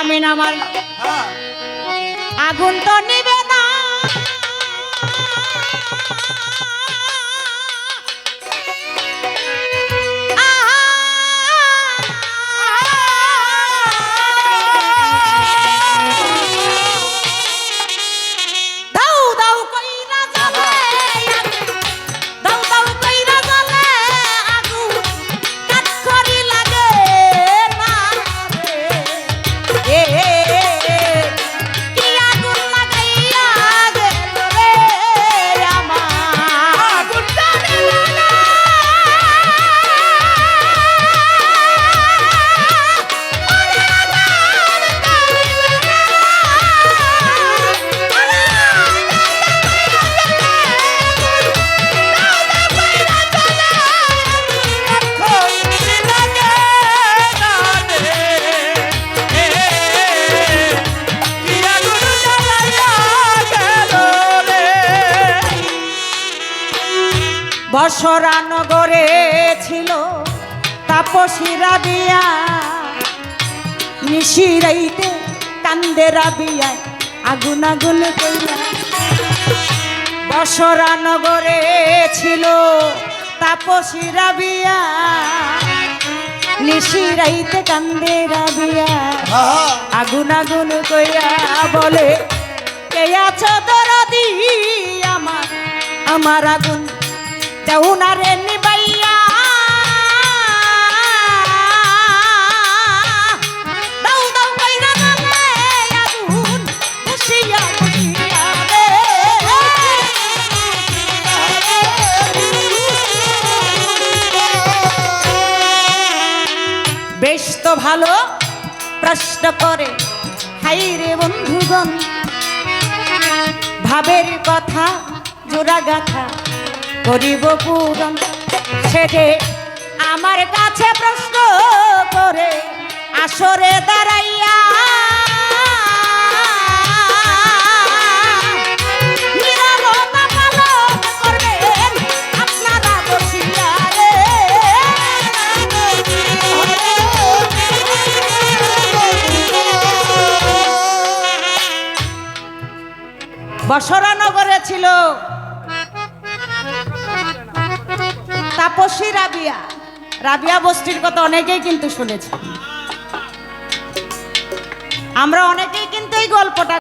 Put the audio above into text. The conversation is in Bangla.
আমিন আমার। আগুন তো নিবে না। বসরা নগরে ছিল তাপসীরা বিয়া নিশিরাইতে কান্দে রাবিয়ায় আগুন আগুন কইরা। বসরা নগরে ছিল তাপসীরা বিয়া নিশিরাইতে কান্দে রাবিয়া আগুন আগুন কইরা বলে, কে আছো দরদি আমার আমার আগুন যাও না রে। নিবাইয়া বেশ তো ভালো, প্রশ্ন করে। হাই রে বন্ধুগণ, ভাবের কথা, জোড়া গাথা। করিব পূরণ সেটে আমার কাছে প্রশ্ন করে, আসরে দাঁড়াইয়া নীরবতা পালন করবেন আপনারা বসিয়া রে। বসরা নগরে ছিল তাপসী রাবিয়া। রাবিয়া বস্তির কথা অনেকেই কিন্তু শুনেছি। আমরা অনেকেই কিন্তু এই গল্পটা